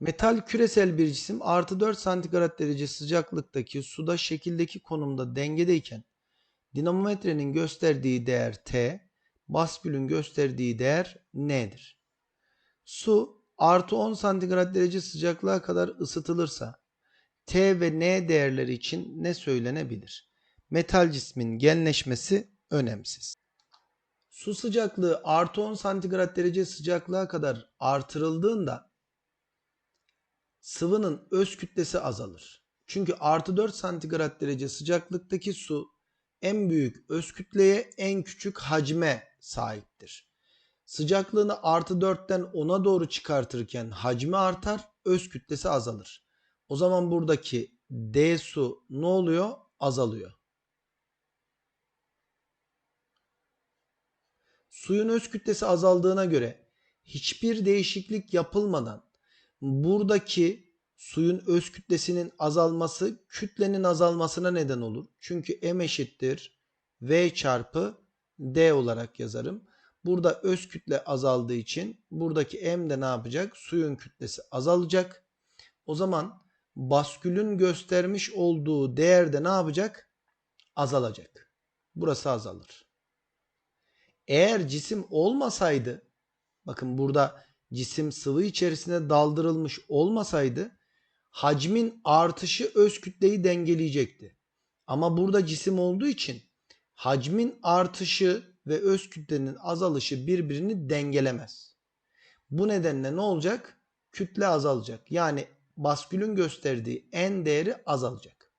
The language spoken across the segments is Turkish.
Metal küresel bir cisim artı 4 santigrat derece sıcaklıktaki suda şekildeki konumda dengedeyken dinamometrenin gösterdiği değer T, baskülün gösterdiği değer N'dir. Su artı 10 santigrat derece sıcaklığa kadar ısıtılırsa T ve N değerleri için ne söylenebilir? Metal cismin genleşmesi önemsiz. Su sıcaklığı artı 10 santigrat derece sıcaklığa kadar artırıldığında sıvının öz kütlesi azalır. Çünkü artı 4 santigrat derece sıcaklıktaki su en büyük öz kütleye en küçük hacme sahiptir. Sıcaklığını artı 4'ten 10'a doğru çıkartırken hacmi artar, öz kütlesi azalır. O zaman buradaki D su ne oluyor? Azalıyor. Suyun öz kütlesi azaldığına göre hiçbir değişiklik yapılmadan buradaki suyun öz kütlesinin azalması kütlenin azalmasına neden olur. Çünkü M eşittir V çarpı D olarak yazarım. Burada öz kütle azaldığı için buradaki M de ne yapacak? Suyun kütlesi azalacak. O zaman baskülün göstermiş olduğu değerde ne yapacak? Azalacak. Burası azalır. Eğer cisim olmasaydı bakın burada cisim sıvı içerisine daldırılmış olmasaydı hacmin artışı öz kütleyi dengeleyecekti. Ama burada cisim olduğu için hacmin artışı ve öz kütlenin azalışı birbirini dengelemez. Bu nedenle ne olacak? Kütle azalacak. Yani baskülün gösterdiği en değeri azalacak.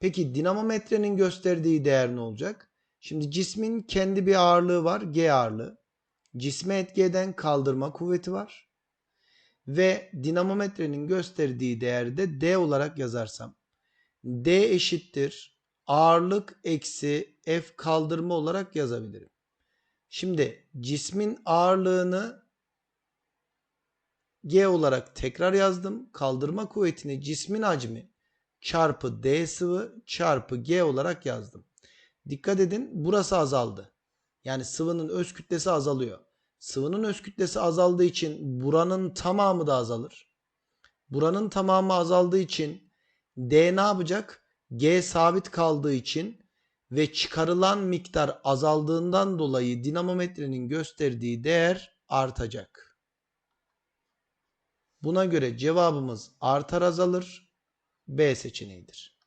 Peki dinamometrenin gösterdiği değer ne olacak? Şimdi cismin kendi bir ağırlığı var, G ağırlığı. Cisme etki eden kaldırma kuvveti var. Ve dinamometrenin gösterdiği değerde D olarak yazarsam D eşittir ağırlık eksi F kaldırma olarak yazabilirim. Şimdi cismin ağırlığını G olarak tekrar yazdım. Kaldırma kuvvetini cismin hacmi çarpı D sıvı çarpı G olarak yazdım. Dikkat edin burası azaldı. Yani sıvının öz kütlesi azalıyor. Sıvının öz kütlesi azaldığı için buranın tamamı da azalır. Buranın tamamı azaldığı için D ne yapacak? G sabit kaldığı için ve çıkarılan miktar azaldığından dolayı dinamometrenin gösterdiği değer artacak. Buna göre cevabımız artar azalır B seçeneğidir.